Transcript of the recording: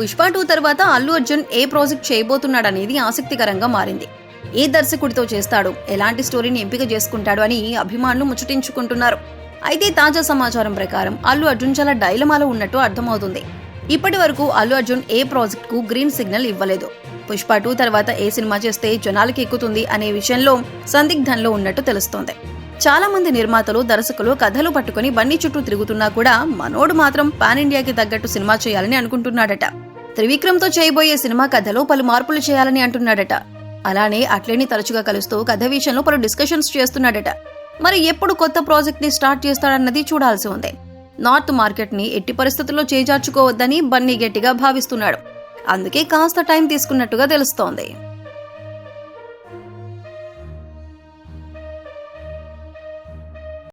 Pushpa two తర్వాత అల్లు అర్జున్ ఏ project చేయబోతున్నాడనేది ఆసక్తికరంగా మారింది. ఏ దర్శకుడితో చేస్తాడు? ఎలాంటి స్టోరీని ఎంపిక చేసుకుంటాడు అని అభిమానులు ముచ్చటించుకుంటున్నారు. అయితే తాజా సమాచారం ప్రకారం అల్లు అర్జున్ చాలా డైలమాలో ఉన్నట్టు అర్థమవుతుంది. ఇప్పటి వరకు అల్లు అర్జున్ ఏ ప్రాజెక్ట్కు గ్రీన్ సిగ్నల్ ఇవ్వలేదు. పుష్ప టూ తర్వాత ఏ సినిమా చేస్తే జనాలకి ఎక్కుతుంది అనే విషయంలో సందిగ్ధంలో ఉన్నట్టు తెలుస్తోంది. చాలా మంది నిర్మాతలు దర్శకులు కథలు పట్టుకుని బన్నీ చుట్టూ తిరుగుతున్నా కూడా మనోడు మాత్రం పాన్ ఇండియాకి తగ్గట్టు సినిమా చేయాలని అనుకుంటున్నాడట. త్రివిక్రమ్తో చేయబోయే సినిమా కథలో పలు మార్పులు చేయాలని అంటున్నాడట. అలానే అట్లేని తరచుగా కలుస్తూ కథ విషయంలో పలు డిస్కషన్స్ చేస్తున్నాడట. మరి ఎప్పుడు కొత్త ప్రాజెక్ట్ని స్టార్ట్ చేస్తాడన్నది చూడాల్సి ఉంది. నార్త్ మార్కెట్ని ఎట్టి పరిస్థితుల్లో చేజార్చుకోవద్దని బన్నీ గట్టిగా భావిస్తున్నాడు. అందుకే కాస్త టైం తీసుకున్నట్టుగా తెలుస్తోంది.